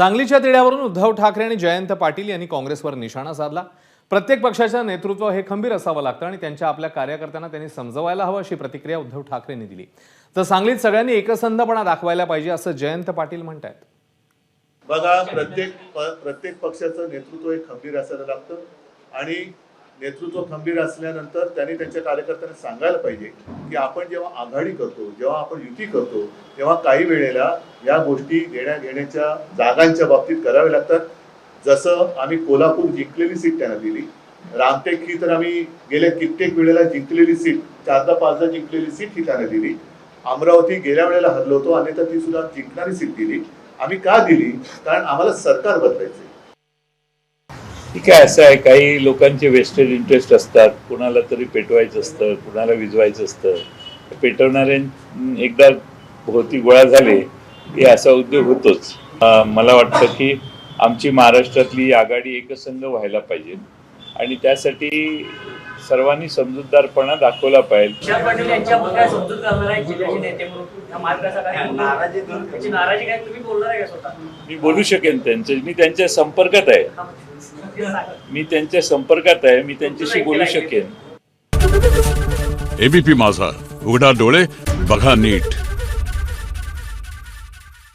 सांगलीच्या तिढ्यावरून उद्धव ठाकरे आणि जयंत पाटील यांनी काँग्रेसवर निशाणा साधला. प्रत्येक पक्षाचं नेतृत्व हे खंबीर असावं लागतं आणि त्यांच्या आपल्या कार्यकर्त्यांना त्यांनी समजवायला हवं अशी प्रतिक्रिया उद्धव ठाकरेंनी दिली. तर सांगलीत सगळ्यांनी एकसंधपणा दाखवायला पाहिजे असं जयंत पाटील म्हणतायत. बघा प्रत्येक प्रत्येक पक्षाचं नेतृत्व हे खंबीर असायला लागतं आणि नेतृत्व खंबीर असल्यानंतर त्यांनी त्यांच्या कार्यकर्त्यांना सांगायला पाहिजे की आपण जेव्हा आघाडी करतो जेव्हा आपण युती करतो तेव्हा काही वेळेला या गोष्टी देण्या घेण्याच्या जागांच्या बाबतीत कराव्या लागतात. जसं आम्ही कोल्हापूर जिंकलेली सीट त्यांना दिली. रामटेक ही तर आम्ही गेल्या कित्येक वेळेला जिंकलेली सीट चारदा पाचदा जिंकलेली सीट ही त्यांना दिली. अमरावती गेल्या वेळेला हरलो होतो आणि तर ती सुद्धा जिंकणारी सीट दिली. आम्ही का दिली? कारण आम्हाला सरकार बदलायचे ठीक आहे असं आहे. काही लोकांचे वेस्टेड इंटरेस्ट असतात. कुणाला तरी पेटवायचं असतं कुणाला विजवायचं असतं. पेटवणारे एकदा भोवती गोळा झाले की असा उद्योग होतोच. मला वाटतं की आमची महाराष्ट्रातली आघाडी एकसंघ व्हायला पाहिजे आणि त्यासाठी सर्वांनी समजूतदारपणा दाखवला पाहिजे. मी बोलू शकेन त्यांच्या मी त्यांच्या संपर्कात आहे. सांगा. मी त्यांच्या संपर्कात आहे. मी त्यांच्याशी बोलू शकेन. एबीपी माझा. उघडा डोळे बघा नीट.